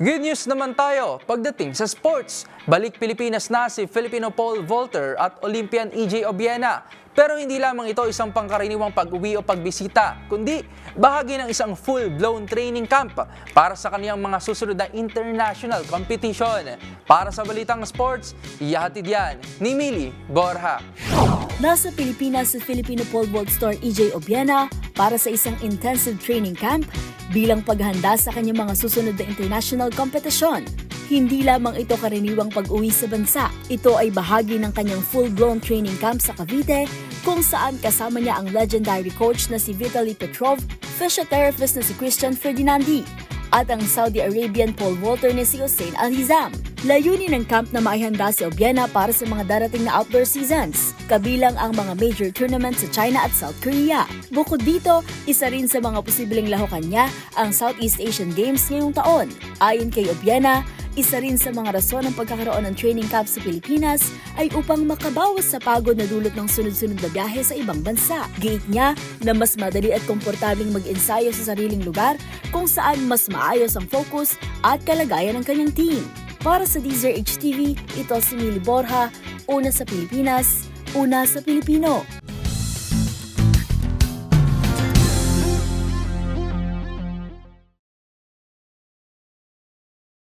Good news naman tayo pagdating sa sports. Balik Pilipinas na si Filipino pole vaulter at Olympian EJ Obiena. Pero hindi lamang ito isang pangkaraniwang pag-uwi o pagbisita, kundi bahagi ng isang full-blown training camp para sa kaniyang mga susunod na international competition. Para sa Balitang Sports, iyahatid yan ni Mili Borja. Nasa Pilipinas si Filipino pole vault star EJ Obiena para sa isang intensive training camp bilang paghanda sa kanyang mga susunod na international kompetisyon. Hindi lamang ito karaniwang pag-uwi sa bansa. Ito ay bahagi ng kanyang full-blown training camp sa Cavite kung saan kasama niya ang legendary coach na si Vitaly Petrov, physiotherapist na si Christian Ferdinandi, at ang Saudi Arabian pole vaulter na si Hussein Al-Hizam. Layunin ng camp na maihanda si Obiena para sa mga darating na outdoor seasons, kabilang ang mga major tournaments sa China at South Korea. Bukod dito, isa rin sa mga posibleng lahukan niya ang Southeast Asian Games ngayong taon. Ayon kay Obiena, isa rin sa mga rason ng pagkakaroon ng training camp sa Pilipinas ay upang makabawas sa pagod na dulot ng sunod-sunod na biyahe sa ibang bansa. Giit niya na mas madali at komportabling mag-ensayo sa sariling lugar kung saan mas maayos ang focus at kalagayan ng kanyang team. Para sa Deezer HTV, ito si Mili Borja, una sa Pilipinas, una sa Pilipino.